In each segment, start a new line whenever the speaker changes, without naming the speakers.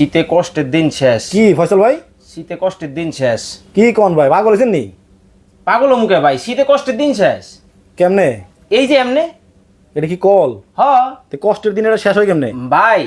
শীতে কষ্টের দিন শেষ।
কি ফয়সাল ভাই?
শীতে কষ্টের দিন শেষ।
কি কোন ভাই পাগল হয়েছেন নি?
পাগল মুখে ভাই শীতে কষ্টের দিন শেষ।
কেমনে?
এই যে এমনে।
এটা কি কল?
হ্যাঁ
তো কষ্টের দিন এটা শেষ হয় কেমনে?
ভাই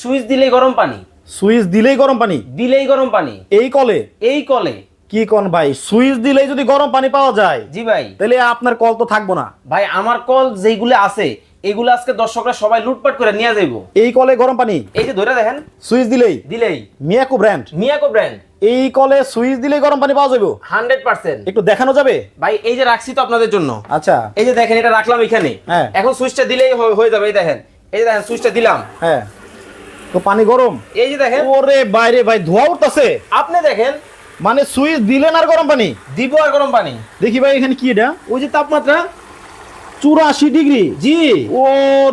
সুইচ দিলেই গরম পানি।
সুইচ দিলেই গরম পানি?
দিলেই গরম পানি।
এই কলে?
এই কলে।
কি কোন ভাই সুইচ দিলেই যদি গরম পানি পাওয়া যায়
জি ভাই।
তাহলে আপনার কল তো থাকব না।
ভাই আমার কল যেগুলো আছে এগুলো আজকে দর্শকরা সবাই লুটপাট করে নিয়ে যাইবো।
এই কলে গরম পানি।
এই যে ধরে দেখেন
সুইচ দিলেই।
দিলেই।
মিয়াকো ব্র্যান্ড
মিয়াকো ব্র্যান্ড
এই কলে সুইচ দিলেই গরম পানি পাওয়া যাবে
হান্ড্রেড পার্সেন্ট।
একটু দেখানো যাবে?
ভাই এই যে রাখছি তো আপনাদের জন্য।
আচ্ছা।
এই যে দেখেন এটা রাখলাম এখানে।
হ্যাঁ।
এখন সুইচটা দিলেই হয়ে যাবে এই দেখেন। এই যে দেখেন সুইচটা দিলাম।
হ্যাঁ। তো পানি গরম।
এই যে দেখেন।
ওরে বাইরে ভাই ধোয়া উঠতেছে।
আপনি দেখেন।
মানে সুইচ দিলেন আর গরম পানি?
দিব আর গরম পানি।
দেখি ভাই এখানে কি এটা?
ওই যে তাপমাত্রা।
চুরাশি ডিগ্রি।
জি।
ও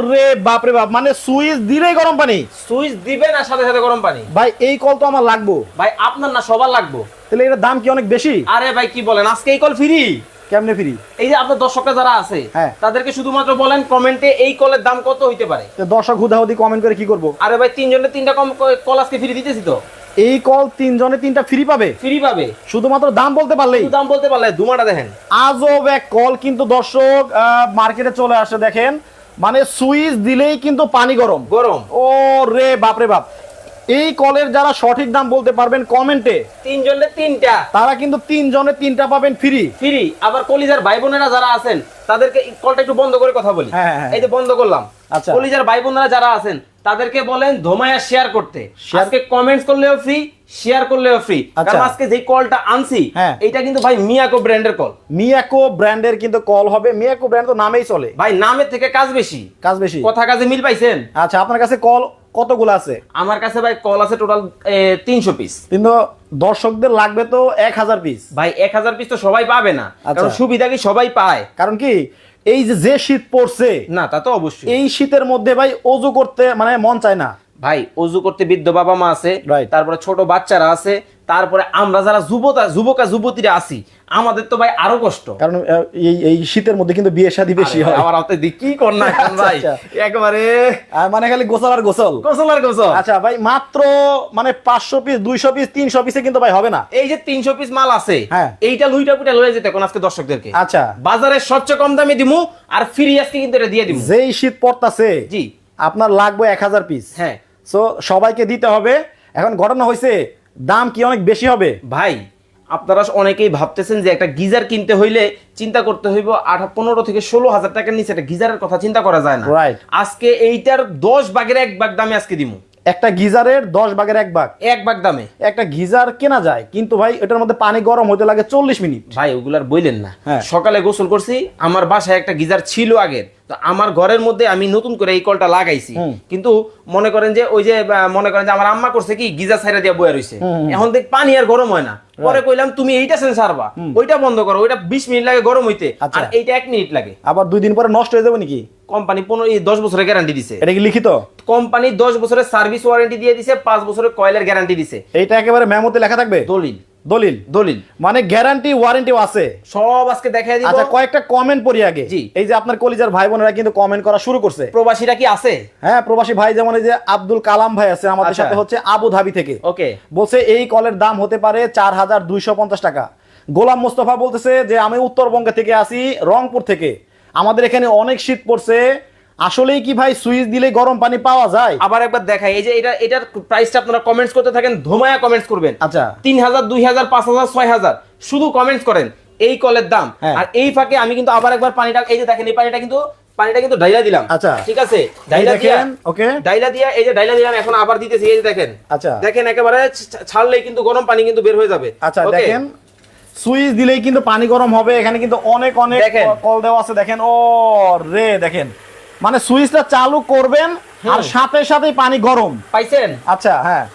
রে বাপরে বাপ মানে সুইচ দিলেই গরম পানি।
সুইচ দিবে না সাথে সাথে গরম পানি।
ভাই এই কল তো আমার লাগবো।
ভাই আপনার না সবার লাগবো।
তাহলে এটার দাম কি অনেক বেশি?
আরে ভাই কি বলেন আজকে এই কল ফ্রি
কেমনে ফ্রি
এই যে আপনার দর্শকরা যারা আছে
হ্যাঁ।
তাদেরকে শুধুমাত্র বলেন কমেন্টে এই কলের দাম কত হইতে পারে।
দর্শক হুদাহুদি কমেন্ট করে কি করব?
আরে ভাই তিনজনের তিনটা কম কল আজকে ফ্রি দিতেছি তো।
এই কল তিনজনে তিনটা ফ্রি পাবে?
ফ্রি পাবে।
শুধুমাত্র দাম বলতে পারলেই।
শুধু দাম বলতে পারলে দুমাটা দেখেন।
আজব এক কল কিন্তু দর্শক মার্কেটে চলে আসে দেখেন। মানে সুইচ দিলেই কিন্তু পানি গরম।
গরম।
ও রে বাপরে বাপ। এই কলের যারা সঠিক দাম বলতে পারবেন কমেন্টে
তিনজনের তিনটা।
তারা কিন্তু তিনজনে তিনটা পাবেন ফ্রি
ফ্রি আবার কলিজার ভাই বোনেরা যারা আছেন তাদেরকে কলটা একটু বন্ধ করে কথা বলি।
হ্যাঁ, হ্যাঁ।
এই যে বন্ধ করলাম। কলিজার ভাই বোনেরা যারা আছেন তাদেরকে বলেন ধোমায়া শেয়ার করতে। আজকে কমেন্টস করলেও ফ্রি শেয়ার করলেও ফ্রি
আচ্ছা।
কারণ আজকে যে কলটা আনছি
হ্যাঁ।
এটা কিন্তু ভাই মিয়াকো ব্র্যান্ডের কল
মিয়াকো ব্র্যান্ডের কিন্তু কল হবে। মিয়াকো ব্র্যান্ড তো নামেই চলে।
ভাই নামের থেকে কাজ বেশি।
কাজ বেশি।
কথা কাজে মিল পাইছেন?
আচ্ছা আপনার কাছে কল কতগুলো আছে?
আমার কাছে ভাই কল আছে টোটাল তিনশো পিস
কিন্তু দর্শকদের লাগবে তো এক হাজার পিস
ভাই এক হাজার পিস তো সবাই পাবে না।
আচ্ছা।
কারণ সুবিধা কি সবাই পায়?
কারণ কি? এই যে যে শীত পড়ছে
না তা তো অবশ্যই।
এই শীতের মধ্যে ভাই অজু করতে মানে মন চায় না।
ভাই অজু করতে বৃদ্ধ বাবা মা আছে তারপরে ছোট বাচ্চারা আছে তারপরে আমরা যারা যুবতা যুবকা যুবতীরা আছি আমাদের তো ভাই আরও কষ্ট।
কারণ এই এই শীতের মধ্যে কিন্তু বিয়ে শাদী বেশি হয়।
আমার হাতে দি কি কর না এখন ভাই?
আচ্ছা,
একেবারে।
মানে খালি গোসল আর গোসল।
গোসল আর গোসল।
আচ্ছা ভাই মাত্র মানে পাঁচশো পিস দুইশো পিস তিনশো পিসে কিন্তু ভাই হবে না?
এই যে তিনশো পিস মাল আছে
হ্যাঁ।
এইটা লুইটা পুইটা লয়ে যেতে কোন আজকে দর্শকদেরকে।
আচ্ছা।
বাজারে সবচেয়ে কম দামে দিমু আর ফ্রি আজকে কিন্তু এটা দিয়ে দিমু।
যেই শীত পড়তাছে
জি।
আপনার লাগবে এক হাজার পিস
হ্যাঁ।
সো সবাইকে দিতে হবে। এখন ঘটনা হয়েছে দাম কি অনেক বেশি হবে?
ভাই আপনারা অনেকেই ভাবতেছেন যে একটা গিজার কিনতে হইলে চিন্তা করতে হইব আট পনেরো থেকে ষোলো হাজার টাকার নিচে একটা গিজারের কথা চিন্তা করা যায় না. আজকে এইটার দশ ভাগের এক ভাগ দামে আজকে দিব
একটা গিজারের দশ ভাগের এক ভাগ।
এক ভাগ দামে।
একটা গিজার কেনা যায় কিন্তু ভাই এটার মধ্যে পানি গরম হতে লাগে চল্লিশ মিনিট।
ভাই ওগুলার বইলেন না।
হ্যাঁ।
সকালে গোসল করছি আমার বাসায় একটা গিজার ছিল আগের। তো আমার ঘরের মধ্যে আমি নতুন করে এই কলটা লাগাইছি। কিন্তু মনে করেন যে ওই যে মনে করেন যে আমার আম্মা করছে কি গিজা সাইডে দিয়ে বয়ে রইছে। এখন দেখ পানি আর গরম হয় না। পরে কইলাম তুমি এইটা সেন্স সারবা ওইটা বন্ধ করো ওইটা বিশ মিনিট লাগে গরম হইতে।
আচ্ছা।
আর এইটা এক মিনিট লাগে।
আবার দুই দিন পরে নষ্ট হয়ে যাবে নাকি?
কোম্পানি পনেরো দশ বছরের গ্যারান্টি দিছে।
এটা কি লিখিত?
কোম্পানি দশ বছরের সার্ভিস ওয়ারেন্টি দিয়ে দিছে পাঁচ বছরের কয়েলের গ্যারান্টি দিছে।
এইটা একেবারে মেমোতে লেখা থাকবে?
দলিল।
দলিল?
দলিল।
মানে গ্যারান্টি ওয়ারেন্টিও আছে।
সব আজকে দেখাই দিব।
আচ্ছা কয়েকটা কমেন্ট পড়ি আগে।
জি।
এই যে আপনার কলিজার ভাই বোনেরা কিন্তু কমেন্ট করা শুরু করছে।
প্রবাসীরা কি আছে?
হ্যাঁ প্রবাসী ভাই যেমন এই যে আব্দুল কালাম ভাই আছে আমাদের
আচ্ছা।
সাথে হচ্ছে আবু ধাবি থেকে।
ওকে।
বলছে এই কলের দাম হতে পারে চার হাজার দুইশো পঞ্চাশ টাকা। গোলাম মোস্তফা বলতেছে যে আমি উত্তরবঙ্গে থেকে আসি রংপুর থেকে। আমাদের এখানে অনেক শীত পড়ছে আসলেই কি ভাই সুইচ দিলে গরম পানি পাওয়া যায়?
আবার একবার দেখাই এই যে এটা এটার প্রাইসটা আপনারা কমেন্টস করতে থাকেন ধোমায়া কমেন্টস করবেন।
আচ্ছা।
তিন হাজার দুই হাজার পাঁচ হাজার ছয় হাজার শুধু কমেন্টস করেন এই কলের দাম।
হ্যাঁ।
আর এই ফাঁকে আমি কিন্তু আবার একবার পানিটা এই যে দেখেন এই পানিটা কিন্তু পানিটা কিন্তু ডাইলা দিলাম।
আচ্ছা।
ঠিক আছে? ডাইলা দিয়া
ওকে।
ডাইলা দিয়া এই যে ডাইলা দিলাম এখন আবার দিতেছি এই যে দেখেন।
আচ্ছা।
দেখেন একেবারে ছাড়লেই কিন্তু গরম পানি কিন্তু বের হয়ে যাবে।
আচ্ছা দেখেন সুইচ দিলেই কিন্তু পানি গরম হবে এখানে কিন্তু অনেক অনেক
দেখেন।
কল দেওয়া আছে দেখেন ও রে দেখেন। মানে সুইচটা চালু করবেন আর সাথে সাথে পানি গরম।
পাইছেন?
আচ্ছা হ্যাঁ।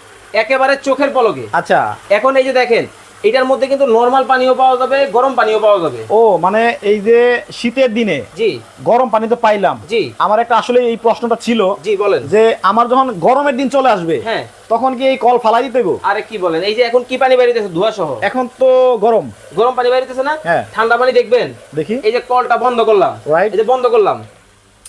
একেবারে চোখের পলকে।
আচ্ছা।
এখন এই যে দেখেন এটার মধ্যে কিন্তু নরমাল পানিও পাওয়া যাবে গরম পানিও পাওয়া যাবে।
ও মানে এই যে শীতের দিনে
জি।
গরম পানি তো পাইলাম।
জি।
আমার একটা আসলে এই প্রশ্নটা ছিল
জি বলেন।
যে আমার যখন গরমের দিন চলে আসবে
হ্যাঁ।
তখন কি এই কল ফালাই দিতে
আরে কি বলেন এই যে এখন কি পানি বাইরিতেছে ধোয়া সহ
এখন তো গরম।
গরম পানি বাইরিতেছে না?
হ্যাঁ।
ঠান্ডা পানি দেখবেন?
দেখি।
এই যে কলটা বন্ধ করলাম।
Right.
এই যে বন্ধ করলাম।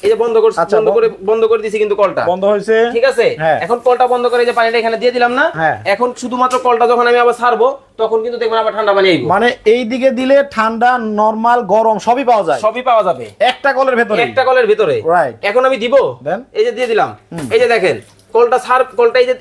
এই যে বন্ধ করছি
আচ্ছা,
বন্ধ করে বন্ধ করে দিছি কিন্তু কলটা।
বন্ধ হয়েছে?
ঠিক আছে?
হ্যাঁ।
এখন কলটা বন্ধ করে যে পানিটা এখানে দিয়ে দিলাম না?
হ্যাঁ।
এখন শুধুমাত্র কলটা যখন আমি আবার ছাড়বো তখন কিন্তু দেখবেন আবার ঠান্ডা পানি আইবো।
মানে এই দিকে দিলে ঠান্ডা নরমাল গরম সবই পাওয়া যায়।
সবই পাওয়া যাবে।
একটা কলের ভেতরে
একটা কলের ভিতরে।
Right.
এখন আমি দিব? এই যে দিয়ে দিলাম। এই যে দেখেন কলটা ছাড় কলটা এই যে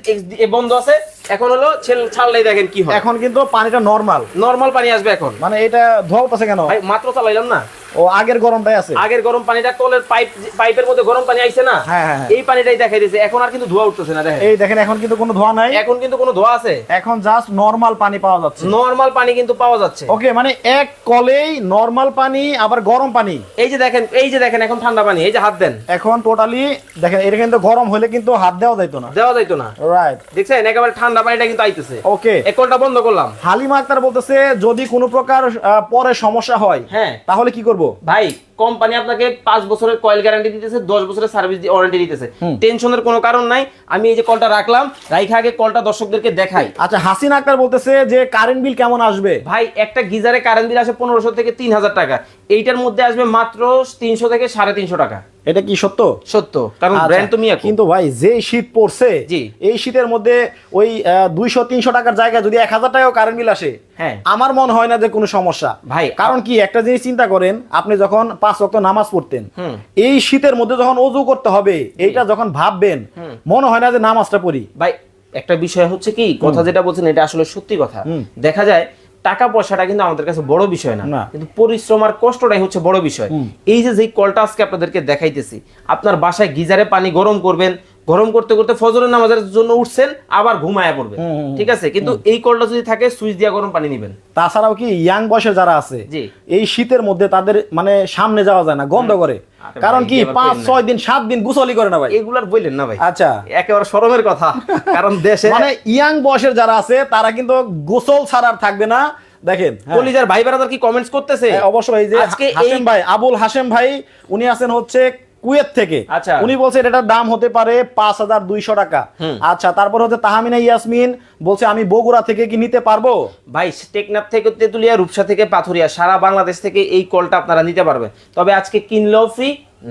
বন্ধ আছে। এখন হলো ছাড়লেই দেখেন কি হয়।
এখন কিন্তু পানিটা নরমাল
নরমাল পানি আসবে এখন।
মানে এটা ধোয়া উঠতেছে কেন?
ভাই মাত্র চালাইলাম না।
ও আগের গরমটাই আছে।
আগের গরম পানিটা কলের পাইপ পাইপের মধ্যে গরম পানি আইছে না
হ্যাঁ, হ্যাঁ, হ্যাঁ।
এই পানিটাই দেখাই দিয়েছে এখন আর কিন্তু ধোয়া উঠতেছে না দেখেন।
এই দেখেন এখন কিন্তু কোনো ধোয়া নাই।
এখন কিন্তু কোনো ধোয়া আছে।
এখন জাস্ট নরমাল পানি পাওয়া যাচ্ছে।
নরমাল পানি কিন্তু পাওয়া যাচ্ছে।
ওকে মানে এক কলেই নরমাল পানি আবার গরম পানি।
এই যে দেখেন এই যে দেখেন এখন ঠান্ডা পানি এই যে হাত দেন।
এখন টোটালি দেখেন এটা কিন্তু গরম হলে কিন্তু হাত দেওয়া যাইতো না।
দেওয়া যাইতো না।
রাইট
দেখছেন? একেবারে ঠান্ডা পানিটা কিন্তু আইতেছে।
ওকে।
কলটা বন্ধ করলাম।
হালিমা আক্তার বলতেছে যদি কোনো প্রকার পরে সমস্যা হয়
হ্যাঁ।
তাহলে কি করব?
ভাই কোম্পানি আপনাকে পাঁচ বছরের কয়েল গ্যারান্টি দিতেছে দশ বছরের সার্ভিস ওয়ারেন্টি দিতেছে। টেনশনের কোনো কারণ নাই। আমি এই যে কলটা রাখলাম রাইখা আগে কলটা দর্শকদেরকে দেখাই।
আচ্ছা হাসিন আক্তার বলতেছে যে কারেন্ট বিল কেমন আসবে?
ভাই একটা গিজারে কারেন্ট বিল আসে পনেরোশো থেকে তিন হাজার টাকা। এইটার মধ্যে আসবে মাত্র তিনশো থেকে সাড়ে তিনশো টাকা।
এটা কি সত্য?
সত্য কারণ
আচ্ছা,
ব্র্যান্ড তুমি
কিন্তু ভাই যে শীত পড়ছে
জি।
এই শীতের মধ্যে ওই দুইশো তিনশো টাকার জায়গায় যদি এক হাজার টাকাও কারেন্ট বিল আসে। আমার মনে হয় না যে কোনো সমস্যা।
ভাই,
কারণ কি একটা জিনিস চিন্তা করেন আপনি যখন পাঁচ ওয়াক্ত নামাজ পড়তেন এই শীতের মধ্যে যখন অজু করতে হবে এইটা যখন ভাববেন মনে হয় না যে নামাজটা পড়ি।
ভাই একটা বিষয় হচ্ছে কি কথা যেটা বলছেন এটা আসলে সত্যি কথা। দেখা যায় টাকা পয়সাটা কিন্তু আমাদের কাছে বড় বিষয় না।
না।
কিন্তু পরিশ্রম আর কষ্টটাই হচ্ছে বড় বিষয়। এই যে যেই কলটা আজকে আপনাদেরকে দেখাইতেছি আপনার বাসায় গিজারে পানি গরম করবেন গরম করতে করতে ফজরের নামাজের জন্য উঠছেন আবার ঘুমায়া পড়বেন। ঠিক আছে? কিন্তু এই কলটা যদি থাকে সুইচ দিয়া গরম পানি নেবেন।
তাছাড়াও কি ইয়াং বয়সে যারা আছে এই শীতের মধ্যে তাদের মানে সামনে যাওয়া যায় না গন্ধ করে। কারণ কি পাঁচ ছয় দিন সাত দিন গুছলি করে না ভাই।
এগুলার বললেন না ভাই।
আচ্ছা।
একেবারে শরমের কথা কারণ দেশে
মানে ইয়াং বয়সের যারা আছে তারা কিন্তু গোসল ছাড়ার থাকবে না। দেখেন হ্যাঁ।
কলিজার ভাই বেড়াদার কি কমেন্টস করতেছে?
হ্যাঁ, অবশ্যই যে
আজকে
হাসেম ভাই আবুল হাসেম ভাই উনি আছেন হচ্ছে কুয়েত থেকে।
আচ্ছা।
উনি বলছেন এটার দাম হতে পারে পাঁচ হাজার দুইশো টাকা। আচ্ছা তারপর হচ্ছে তাহামিনা ইয়াসমিন বলছে আমি বগুড়া থেকে কি নিতে পারব?
ভাই টেকনাফ থেকে তেতুলিয়া রূপসা থেকে পাথুরিয়া সারা বাংলাদেশ থেকে এই কলটা আপনারা নিতে পারবেন। তবে আজকে কিনলেও ফ্রি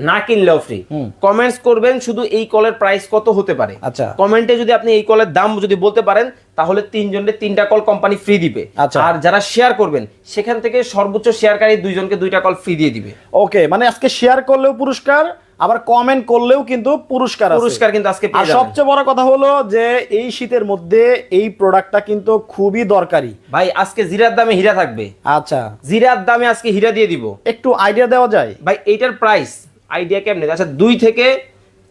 না কিনলেও ফ্রি কমেন্টস করবেন শুধু এই কলের প্রাইস কত হতে পারে।
আচ্ছা।
কমেন্টে যদি আপনি এই কলের দাম যদি বলতে পারেন তাহলে তিনজনের তিনটা কল কোম্পানি ফ্রি দিবে।
আচ্ছা।
আর যারা শেয়ার করবেন সেখান থেকে সর্বোচ্চ শেয়ারকারী দুইজনকে দুইটা কল ফ্রি দিয়ে দিবে।
ওকে মানে আজকে শেয়ার করলেও পুরস্কার আবার কমেন্ট করলেও কিন্তু পুরস্কার
পুরস্কার কিন্তু আজকে
আর সবচেয়ে বড় কথা হলো যে এই শীতের মধ্যে এই প্রোডাক্টটা কিন্তু খুবই দরকারি।
ভাই আজকে জিরার দামে হীরা থাকবে।
আচ্ছা।
জিরার দামে আজকে হীরা দিয়ে দিব।
একটু আইডিয়া দেওয়া যায়?
ভাই এইটার প্রাইস আইডিয়া কেমনে? আচ্ছা দুই থেকে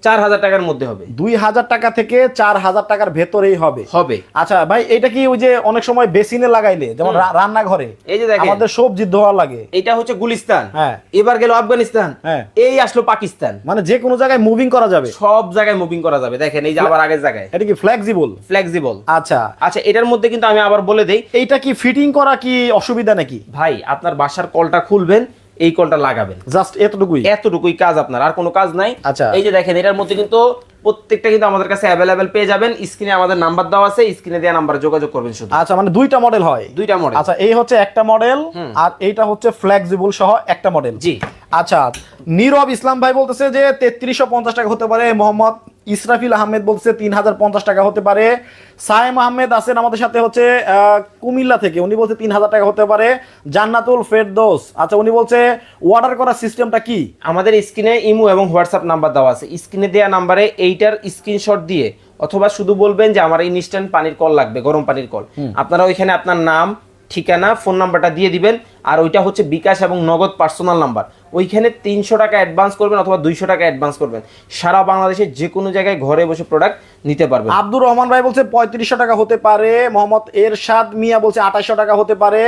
চার হাজার টাকার মধ্যে হবে।
দুই হাজার টাকা থেকে চার হাজার টাকার ভেতরেই হবে।
হবে।
আচ্ছা ভাই এটা কি ওই যে অনেক সময় বেসিনে লাগাইলে যেমন রান্নাঘরে?
এই যে দেখেন।
আমাদের সবজি ধোয়া লাগে।
এটা হচ্ছে গুলিস্তান।
হ্যাঁ।
এবার গেল আফগানিস্তান।
হ্যাঁ।
এই আসলো পাকিস্তান।
মানে যে কোনো জায়গায় মুভিং করা যাবে।
সব জায়গায় মুভিং করা যাবে। দেখেন এই যে আবার আগের জায়গায়।
এটা কি ফ্লেক্সিবল
ফ্লেক্সিবল
আচ্ছা।
আচ্ছা এটার মধ্যে কিন্তু আমি আবার বলে দেই
এইটা কি ফিটিং করা কি অসুবিধা নাকি?
ভাই আপনার বাসার কলটা খুলবেন এই কলটা লাগাবেন।
জাস্ট এতটুকুই?
এতটুকুই কাজ আপনার আর কোনো কাজ নাই।
আচ্ছা।
এই যে দেখেন এটার মধ্যে কিন্তু প্রত্যেকটা কিন্তু আমাদের কাছে অ্যাভেলেবেল পেয়ে যাবেন। স্ক্রিনে আমাদের নাম্বার দেওয়া আছে স্ক্রিনে দেওয়া নাম্বার যোগাযোগ করবেন শুধু।
আচ্ছা মানে দুইটা মডেল হয়?
দুইটা মডেল
আচ্ছা এই হচ্ছে একটা মডেল আর এইটা হচ্ছে ফ্লেক্সিবল সহ একটা মডেল
জি।
আচ্ছা নীরব ইসলাম ভাই বলতেছে যে তেত্রিশশো পঞ্চাশ টাকা হতে পারে মোহাম্মদ ইসরাফিল আহমেদ বলছে তিন হাজার পঞ্চাশ টাকা হতে পারে সায়েম আহমেদ আছেন আমাদের সাথে হচ্ছে কুমিল্লা থেকে উনি বলছে তিন হাজার টাকা হতে পারে জান্নাতুল ফেরদৌস। আচ্ছা উনি বলছে অর্ডার করার সিস্টেমটা কি?
আমাদের স্ক্রিনে ইমো এবং হোয়াটসঅ্যাপ নাম্বার দেওয়া আছে। স্ক্রিনে দেওয়া নাম্বারে এইটার স্ক্রিনশট দিয়ে অথবা শুধু বলবেন যে আমার ইনস্ট্যান্ট পানির কল লাগবে গরম পানির কল আপনারা ওইখানে আপনার নাম ঠিকানা ফোন নাম্বারটা দিয়ে দিবেন আর ওইটা হচ্ছে বিকাশ এবং নগদ পার্সোনাল নাম্বার ওইখানে তিনশো টাকা অ্যাডভান্স করবেন অথবা দুইশো টাকা অ্যাডভান্স করবেন। সারা বাংলাদেশের যে কোনো জায়গায় ঘরে বসে প্রোডাক্ট নিতে পারবেন।
আব্দুর রহমান ভাই বলছে পঁয়ত্রিশশো টাকা হতে পারে মোহাম্মদ এরশাদ মিয়া বলছে আঠাশশো টাকা হতে পারে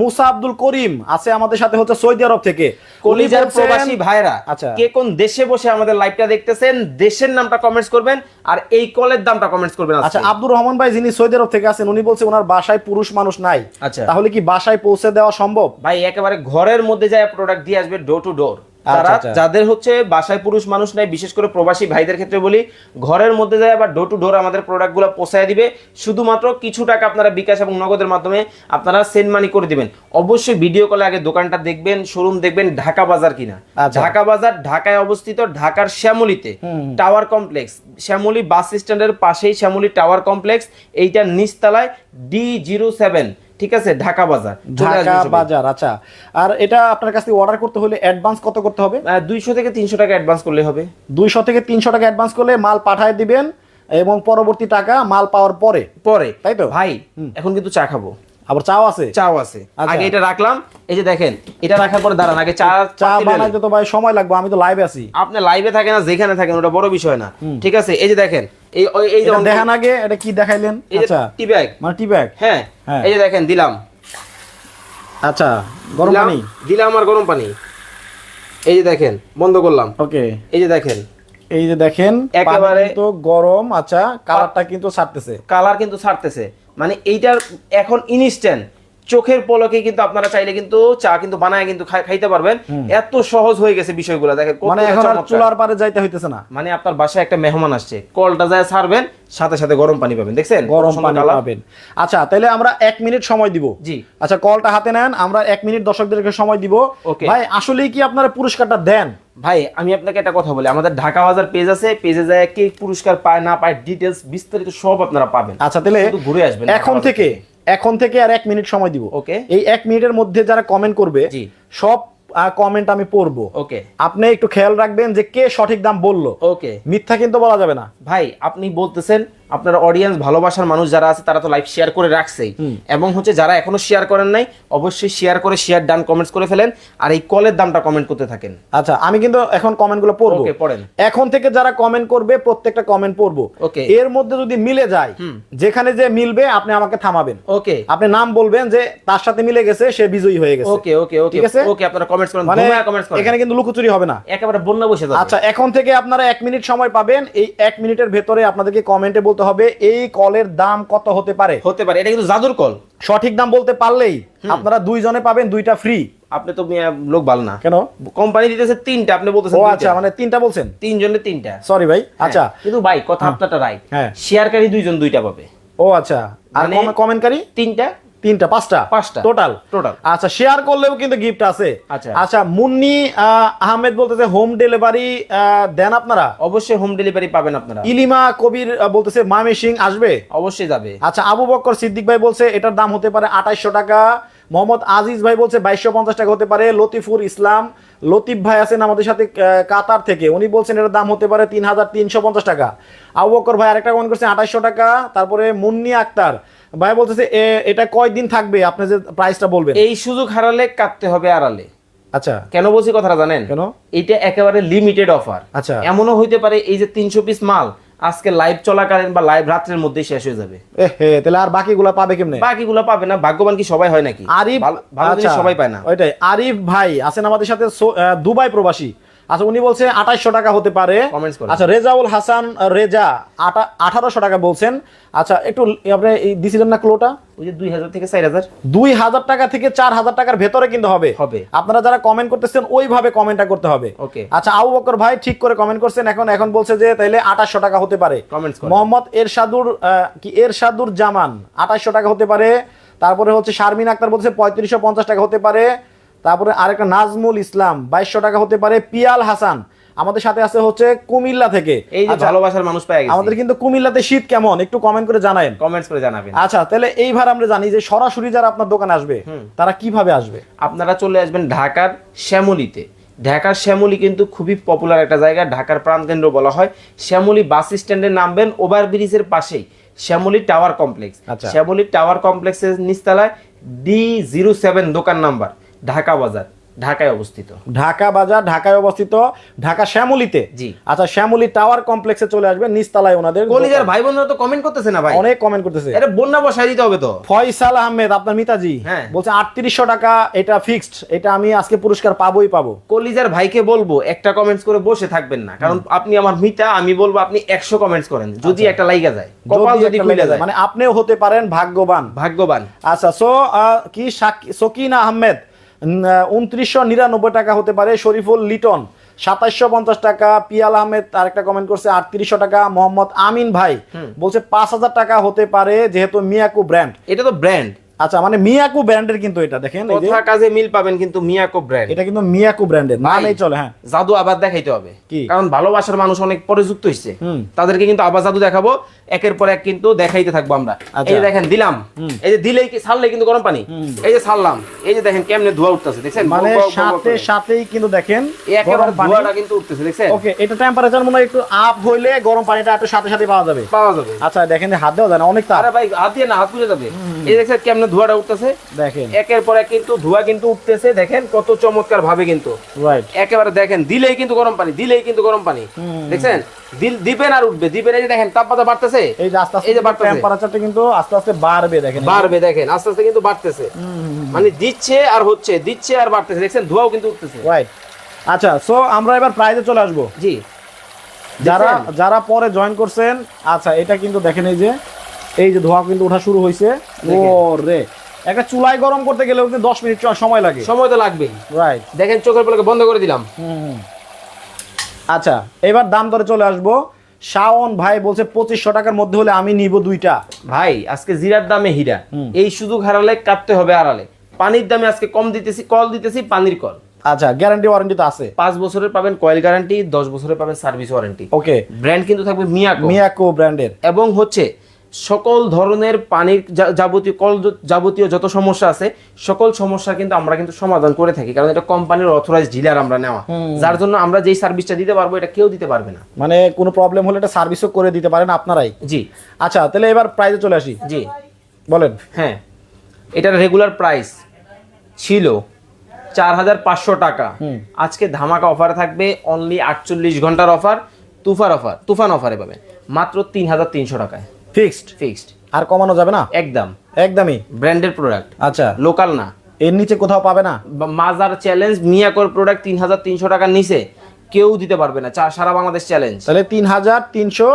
মুসা আব্দুল করিম আছে আমাদের সাথে হচ্ছে সৌদি আরব থেকে।
কলিজার প্রবাসী ভাইরা
আচ্ছা।
কে কোন দেশে বসে আমাদের লাইভটা দেখতেছেন দেশের নামটা কমেন্টস করবেন আর এই কলের দামটা কমেন্টস করবেন
আচ্ছা আব্দুর রহমান ভাই যিনি সৌদি আরব থেকে আছেন উনি বলছে ওনার বাসায় পুরুষ মানুষ নাই।
আচ্ছা।
তাহলে কি বাসায় পৌঁছে দেওয়া সম্ভব?
ভাই একেবারে ঘরের মধ্যে যায় প্রোডাক্ট দিয়ে আসবে ডোর টু ডোর তারা
আচ্ছা।
যাদের হচ্ছে বাসায় পুরুষ মানুষ নাই বিশেষ করে প্রবাসী ভাইদের ক্ষেত্রে বলি ঘরের মধ্যে যায় আবার ডোর টু ডোর আমাদের প্রোডাক্টগুলো পৌঁছায় দিবে। শুধুমাত্র কিছু টাকা আপনারা বিকাশ এবং নগদের মাধ্যমে আপনারা সেন্ড মানি করে দিবেন। অবশ্যই ভিডিও কলে আগে দোকানটা দেখবেন শোরুম দেখবেন ঢাকা বাজার কিনা।
আচ্ছা।
ঢাকা বাজার ঢাকায় অবস্থিত ঢাকার শ্যামলিতে। টাওয়ার কমপ্লেক্স শ্যামলি বাস স্ট্যান্ডের পাশেই শ্যামলি টাওয়ার কমপ্লেক্স এইটার নিচতলায় ডি জিরো সেভেন ঠিক আছে? ঢাকা বাজার।
ঢাকা বাজার আচ্ছা। আর এটা আপনার কাছ থেকে অর্ডার করতে হলে অ্যাডভান্স কত করতে হবে?
দুইশো থেকে তিনশো টাকা অ্যাডভান্স করলে হবে।
দুইশো থেকে তিনশো টাকা অ্যাডভান্স করলে মাল পাঠায় দিবেন এবং পরবর্তী টাকা মাল পাওয়ার পরে।
পরে।
তাই তো?
ভাই এখন কিন্তু চা খাব।
আবার চাও আছে?
চাও আছে।
আচ্ছা।
আগে এটা রাখলাম। এই যে দেখেন এটা রাখার পরে দাঁড়ান আগে চা
চা বানাইতে তো ভাই সময় লাগবে আমি তো লাইভে আছি।
আপনি লাইভে থাকেন না যেখানে থাকেন ওটা বড় বিষয় না। ঠিক আছে? এই যে দেখেন এই এই
দেখান আগে এটা কি দেখাইলেন? আচ্ছা।
টি ব্যাগ
মানে টি ব্যাগ
হ্যাঁ
হ্যাঁ।
এই যে দেখেন দিলাম।
আচ্ছা গরম পানি?
দিলাম আর গরম পানি। এই যে দেখেন বন্ধ করলাম।
ওকে।
এই যে দেখেন।
এই যে দেখেন
একেবারে-
তো গরম আচ্ছা কালারটা কিন্তু ছাড়তেছে।
কালার কিন্তু ছাড়তেছে। মানে এইটার এখন ইনস্ট্যান্ট চোখের পলকে কিন্তু আপনারা চাইলে কিন্তু চা কিন্তু বানায় কিন্তু খাইতে পারবেন। এত সহজ হয়ে গেছে বিষয়গুলো দেখেন
মানে এখন আর চুলার পারে যাইতে হইতেছে না।
মানে আপনার বাসায় একটা মেহমান আসছে কলটা যায় ছাড়বেন সাথে সাথে গরম পানি পাবেন দেখছেন?
গরম পানি পাবেন। আচ্ছা তাহলে আমরা এক মিনিট সময় দিব।
জি।
আচ্ছা কলটা হাতে নেন আমরা এক মিনিট দর্শকদেরকে সময় দিব. ভাই আসলেই কি আপনারা পুরস্কারটা দেন?
ভাই আমি আপনাকে একটা কথা বলি আমাদের ঢাকা বাজার পেজ আছে পেজে যায় কে পুরস্কার পায় না পায় ডিটেলস বিস্তারিত সব আপনারা পাবেন।
আচ্ছা তাহলে
ঘুরে আসবেন
এখন থেকে। এখন থেকে আর এক মিনিট সময় দিব।
ওকে
এই এক মিনিটের মধ্যে যারা কমেন্ট করবে সব কমেন্ট আমি পড়ব।
ওকে
আপনি একটু খেয়াল রাখবেন যে কে সঠিক দাম বলল।
ওকে
মিথ্যা কিন্তু বলা যাবে না।
ভাই আপনি বলতেছেন আপনার অডিয়েন্স ভালোবাসার মানুষ যারা আছে তারা তো লাইভ শেয়ার করে রাখছেই। এবং হচ্ছে যারা এখনও শেয়ার করেন নাই অবশ্যই শেয়ার করে শেয়ার ডান কমেন্টস করে ফেলেন। আর এই কলের দামটা কমেন্ট করতে থাকেন।
আচ্ছা আমি কিন্তু এখন কমেন্টগুলো পড়ব।
Okay, পড়েন।
এখন থেকে যারা কমেন্ট করবে প্রত্যেকটা কমেন্ট পড়ব।
Okay.
এর মধ্যে যদি মিলে যায় যেখানে যে মিলবে আপনি আমাকে থামাবেন।
ওকে
আপনি নাম বলবেন যে তার সাথে মিলে গেছে সে বিজয়ী হয়ে গেছে।
ওকে ওকে ওকে
ঠিক আছে?
ওকে আপনারা কমেন্টস করেন
মানে
কমেন্টস করেন।
এখানে কিন্তু লুকোচুরি হবে না।
একেবারে বন্যা বসে যাবে।
আচ্ছা এখন থেকে আপনারা এক মিনিট সময় পাবেন। এই এক মিনিটের ভেতরে আপনাদেরকে কমেন্টে বলতে হবে এই কলের দাম কত হতে পারে?
হতে পারে এটা কিন্তু জাদুর কল।
সঠিক দাম বলতে পারলেই আপনারা দুইজনে পাবেন দুইটা ফ্রি
আপনি তো লোক ভালো না।
কেন?
কোম্পানি দিতেছে তিনটা আপনি বলতেছেন
ও আচ্ছা মানে তিনটা বলছেন?
তিনজনের তিনটা।
সরি ভাই আচ্ছা।
হ্যাঁ, কিন্তু ভাই কথা আপনারটা রাইট
হ্যাঁ।
শেয়ারকারী দুইজন দুইটা পাবে।
ও আচ্ছা আর
মানে-
কমেন্টকারী
তিনটা
তিনটা পাঁচটা?
পাঁচটা।
Total
Total।
আচ্ছা শেয়ার করলেও কিন্তু গিফট আছে।
আচ্ছা।
আচ্ছা মুন্নি আহমেদ বলতেছে হোম ডেলিভারি দেন আপনারা?
অবশ্যই হোম ডেলিভারি পাবেন আপনারা।
ইলিমা কবির বলতেছে মামি সিং আসবে?
অবশ্যই যাবে।
আচ্ছা আবু বক্কর সিদ্দিক ভাই বলছে এটার দাম হতে পারে আঠাইশশো টাকা। মোহাম্মদ আজিজ ভাই বলছে বাইশশো পঞ্চাশ টাকা হতে পারে। লতিফুর ইসলাম লতিফ ভাই আছেন আমাদের সাথে কাতার থেকে। উনি বলছেন এটার দাম হতে পারে তিন হাজার তিনশো পঞ্চাশ টাকা। আবু বক্কর ভাই আরেকটা কমেন্ট করছেন আঠাইশশো টাকা। তারপরে মুন্নি আক্তার ভাই বলতেছে এটা কয়দিন থাকবে? আপনি যে প্রাইসটা বলবেন।
এই সুযোগ হারালে কাটতে হবে আড়ালে।
আচ্ছা।
কেন বলছি কথাটা জানেন?
কেন?
এটা একেবারে লিমিটেড অফার
আচ্ছা।
এমনও হইতে পারে এই যে তিনশো পিস মাল আজকে লাইভ চলাকালীন বা লাইভ রাত্রের মধ্যেই শেষ হয়ে যাবে।
তাহলে আর বাকিগুলা পাবে কেমনে?
বাকিগুলো পাবে না ভাগ্যবান কি সবাই হয় নাকি?
আরিফ
ভালো-
আচ্ছা,
সবাই পায় না।
ওইটাই। আরিফ ভাই আছেন আমাদের সাথে দুবাই প্রবাসী। আচ্ছা উনি বলছে আঠাইশশো টাকা হতে পারে। আচ্ছা রেজাউল হাসান রেজা আঠারোশো টাকা বলছেন। আচ্ছা একটু আপনি এই দিছিলেন না ক্লোটা?
ওই যে দুই হাজার থেকে চার হাজার।
দুই হাজার টাকা থেকে চার হাজার টাকার ভেতরে কিন্তু হবে।
হবে।
আপনারা যারা কমেন্ট করতেছেন ওইভাবে কমেন্টটা করতে হবে।
Okay.
আচ্ছা আবু বকর ভাই ঠিক করে কমেন্ট করছেন। এখন এখন বলছে যে তাইলে আঠাশশো টাকা হতে পারে।
করেন।
মোহাম্মদ এরশাদুর কি এরশাদুর জামান আঠাশশো টাকা হতে পারে। তারপরে হচ্ছে শারমিন আক্তার বলছে পঁয়ত্রিশশো পঞ্চাশ টাকা হতে পারে। তারপরে আরেকটা নাজমুল ইসলাম বাইশশো টাকা হতে পারে পিয়াল হাসান। আমাদের সাথে আছে হচ্ছে কুমিল্লা থেকে।
এই যে
আচ্ছা,
ভালোবাসার মানুষ পায়
আমাদের কিন্তু কুমিল্লাতে শীত কেমন? একটু কমেন্ট করে জানায়েন।
কমেন্টস করে জানাবেন।
আচ্ছা তাহলে এইবার আমরা জানি যে সরাসরি যারা আপনার দোকানে আসবে তারা কীভাবে আসবে?
আপনারা চলে আসবেন ঢাকার শ্যামলিতে। ঢাকার শ্যামলি কিন্তু খুবই পপুলার একটা জায়গা ঢাকার প্রাণকেন্দ্র বলা হয়। শ্যামলি বাস স্ট্যান্ডে নামবেন ওভার ব্রিজের পাশেই। Shyamoli tower complex.
আচ্ছা।
শ্যামলি টাওয়ার কমপ্লেক্সের নিচতলায় ডি জিরো সেভেন দোকান নাম্বার। ঢাকা বাজার ঢাকায় অবস্থিত।
ঢাকা বাজার ঢাকায় অবস্থিত ঢাকা শ্যামলিতে।
জি।
আচ্ছা শ্যামলি টাওয়ার কমপ্লেক্সে চলে আসবেন নিচতলায় ওনাদের
কলিজার ভাই বোনরা তো কমেন্ট করতেছে না ভাই।
অনেক কমেন্ট করতেছে।
এটা বন্যা বসাই দিতে হবে তো।
ফয়সাল আহমেদ আপনার মিতাজি
হ্যাঁ।
বলছে আটত্রিশশো টাকা এটা ফিক্সড এটা আমি আজকে পুরস্কার পাবোই পাবো।
কলিজার ভাইকে বলব একটা কমেন্টস করে বসে থাকবেন না কারণ আপনি আমার মিতা আমি বলব আপনি একশো কমেন্টস করেন যদি একটা লাইগা যায়। কপাল
যদি
খুলে
যায়, মানে আপনিও হতে পারেন ভাগ্যবান।
ভাগ্যবান।
আচ্ছা সো কি সাক- সকিনা আহমেদ উনত্রিশশো নিরানব্বই টাকা হতে পারে শরীফুল লিটন। সাতাশশো পঞ্চাশ টাকা পিয়াল আহমেদ আর একটা কমেন্ট করছে আটত্রিশশো টাকা মোহাম্মদ আমিন ভাই। বলছে পাঁচ হাজার টাকা হতে পারে যেহেতু মিয়াকু ব্র্যান্ড
এটা তো ব্র্যান্ড
আচ্ছা মানে মিয়াকু ব্র্যান্ডের কিন্তু এটা দেখেন
কথা কাজে মিল পাবেন কিন্তু মিয়াকো ব্র্যান্ড।
এটা কিন্তু মিয়াকু ব্র্যান্ডের নামেই চলে হ্যাঁ।
জাদু আবার দেখাইতে হবে।
কি?
কারণ ভালোবাসার মানুষ অনেক পরে যুক্ত হয়েছে তাদেরকে কিন্তু আবার জাদু দেখাবো একের পর এক কিন্তু দেখাইতে থাকব আমরা।
আচ্ছা।
এই যে দেখেন দিলাম। এই যে দিলেই কি ছাড়লে কিন্তু গরম পানি? এই যে ছাড়লাম। এই যে দেখেন কেমনে ধোয়া উঠতেছে দেখছেন?
মানে সাথে সাথেই কিন্তু দেখেন
একেবারে ধোয়াটা কিন্তু উঠতেছে দেখছেন?
ওকে এটা টেম্পারেচার মনে একটু আপ হইলে গরম পানিটা একটু সাথে সাথে পাওয়া যাবে।
পাওয়া যাবে।
আচ্ছা দেখেন হাত দেওয়া যায় না অনেক তার
আরে ভাই হাত দিয়ে না হাত পুড়ে যাবে। এই যে দেখছেন কেমনে ধোয়াটা উঠতেছে।
দেখেন।
একের পর এক কিন্তু ধোয়া কিন্তু উঠতেছে দেখেন কত চমৎকার ভাবে কিন্তু।
রাইট
একেবারে দেখেন দিলেই কিন্তু গরম পানি দিলেই কিন্তু গরম পানি। দেখছেন? দিল দিবেন আর উঠবে। দিবেন এই যে দেখেন তাপমাত্রা বাড়তেছে।
এই যে আস্তে আস্তে
এই যে বাড়তেছে।
টেম্পারেচারটা কিন্তু আস্তে আস্তে বাড়বে দেখেন।
বাড়বে দেখেন আস্তে আস্তে কিন্তু বাড়তেছে। মানে দিচ্ছে আর হচ্ছে দিচ্ছে আর বাড়তেছে। দেখছেন? ধোঁয়াও কিন্তু উঠতেছে।
রাইট আচ্ছা সো আমরা এবার প্রাইজে চলে আসব।
জি।
যারা যারা পরে জয়েন করছেন আচ্ছা এটা কিন্তু দেখেন এই যে এই যে ধোঁয়া কিন্তু ওঠা শুরু হয়েছে ও রে একটা চুলাই গরম করতে গেলে কিন্তু দশ মিনিট সময় লাগে।
সময় তো লাগবেই।
রাইট
দেখেন চোখের পলকে বন্ধ করে দিলাম।
আচ্ছা এবার দাম দরে চলে আসব। শাওন ভাই বলছে পঁচিশশো টাকার মধ্যে হলে আমি নিব দুইটা।
ভাই আজকে জিরার দামে হীরা। এই সুযোগ হারালে কাটতে হবে আড়ালে। পানির দামে আজকে কম দিতেছি কল দিতেছি পানির কল।
আচ্ছা গ্যারান্টি ওয়ারেন্টি তো আছে।
পাঁচ বছরের পাবেন কয়েল গ্যারান্টি দশ বছরের পাবেন সার্ভিস ওয়ারেন্টি
ওকে
ব্র্যান্ড কিন্তু থাকবে মিয়াকো।
মিয়াকো ব্র্যান্ডের
এবং হচ্ছে সকল ধরনের পানির যাবতীয় কল যাবতীয় যত সমস্যা আছে সকল সমস্যা কিন্তু আমরা কিন্তু সমাধান করে থাকি। কারণ এটা কোম্পানির অথরাইজ ডিলার আমরা নেওয়া। যার জন্য আমরা যেই সার্ভিসটা দিতে পারব এটা কেউ দিতে পারবে না।
মানে কোনো প্রবলেম হলে এটা সার্ভিসও করে দিতে পারেন আপনারাই।
জি।
আচ্ছা তাহলে এবার প্রাইজে চলে আসি।
জি।
বলেন।
হ্যাঁ। এটার রেগুলার প্রাইস ছিল চার হাজার পাঁচশো টাকা। আজকে ধামাকা অফারে থাকবে অনলি আটচল্লিশ ঘণ্টার অফার তুফার অফার তুফান অফারে পাবেন। মাত্র তিন হাজার তিনশো টাকায়।
ফিক্সড
ফিক্সড
আর কমানো যাবে না?
একদম।
একদমই?
ব্র্যান্ডের প্রোডাক্ট
আচ্ছা।
লোকাল না।
এর নিচে কোথাও পাবে না?
মাজার চ্যালেঞ্জ মিয়াকোর প্রোডাক্ট তিন হাজার তিনশো টাকার নিচে কেউ দিতে পারবে না। সারা বাংলাদেশ চ্যালেঞ্জ
তাহলে তিন হাজার তিনশো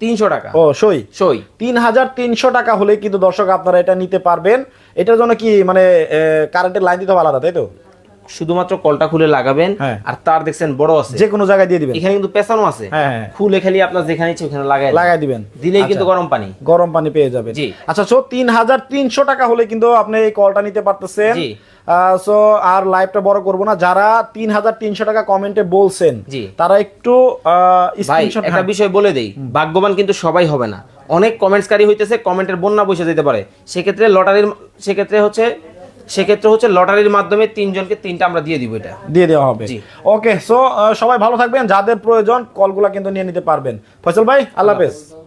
তিনশো টাকা।
ও সই।
সই।
তিন হাজার তিনশো টাকা হলে কিন্তু দর্শক আপনারা এটা নিতে পারবেন। এটার জন্য কি মানে কারেন্টের লাইন দিতে হবে আলাদা তাই তো?
শুধুমাত্র কলটা খুলে লাগাবেন
হ্যাঁ।
আর তার দেখছেন বড় আছে।
যে কোনো জায়গায় দিয়ে দিবেন।
এখানে কিন্তু পেছানো আছে।
হ্যাঁ হ্যাঁ।
খুলে খালি আপনার যেখানে ইচ্ছে ওখানে লাগাই
লাগাই দিবেন।
দিলেই কিন্তু গরম পানি।
গরম পানি পেয়ে যাবেন।
জি।
আচ্ছা সো তিন হাজার তিনশো টাকা হলে কিন্তু আপনি এই কলটা নিতে পারতেছেন। সো আর লাইভটা বড় করব না। যারা তিন হাজার তিনশো টাকা কমেন্টে বলছেন তারা একটু
একটা বিষয় বলে দেই। ভাগ্যবান কিন্তু সবাই হবে না। অনেক কমেন্টসকারী হইতেছে কমেন্টের বন্যা বসে যেতে পারে। সেক্ষেত্রে লটারির সেক্ষেত্রে হচ্ছে সেক্ষেত্রে হচ্ছে লটারির মাধ্যমে তিনজনকে তিনটা আমরা দিয়ে দিব এটা।
দিয়ে দেওয়া হবে। ওকে সো সবাই ভালো থাকবেন। যাদের প্রয়োজন কলগুলা কিন্তু নিয়ে নিতে পারবেন। ফসল ভাই আল্লাহ হাফেজ।